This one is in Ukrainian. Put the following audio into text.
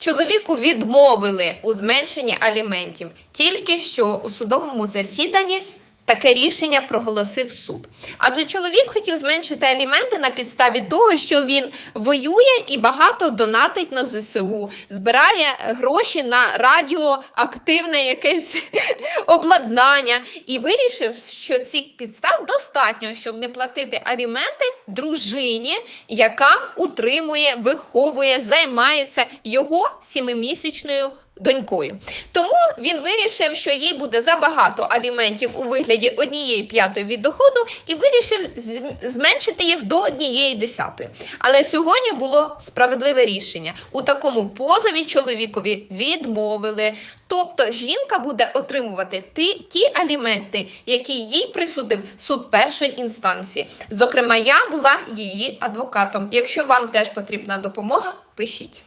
Чоловіку відмовили у зменшенні аліментів. Тільки що у судовому засіданні таке рішення проголосив суд. Адже чоловік хотів зменшити аліменти на підставі того, що він воює і багато донатить на ЗСУ, збирає гроші на радіоактивне якесь обладнання і вирішив, що цих підстав достатньо, щоб не платити аліменти дружині, яка утримує, виховує, займається його сімимісячною донькою. Тому він вирішив, що їй буде забагато аліментів у вигляді однієї п'ятої від доходу, і вирішив зменшити їх до однієї десятої. Але сьогодні було справедливе рішення. У такому позові чоловікові відмовили. Тобто жінка буде отримувати ті, ті аліменти, які їй присудив суд першої інстанції. Зокрема, я була її адвокатом. Якщо вам теж потрібна допомога, пишіть.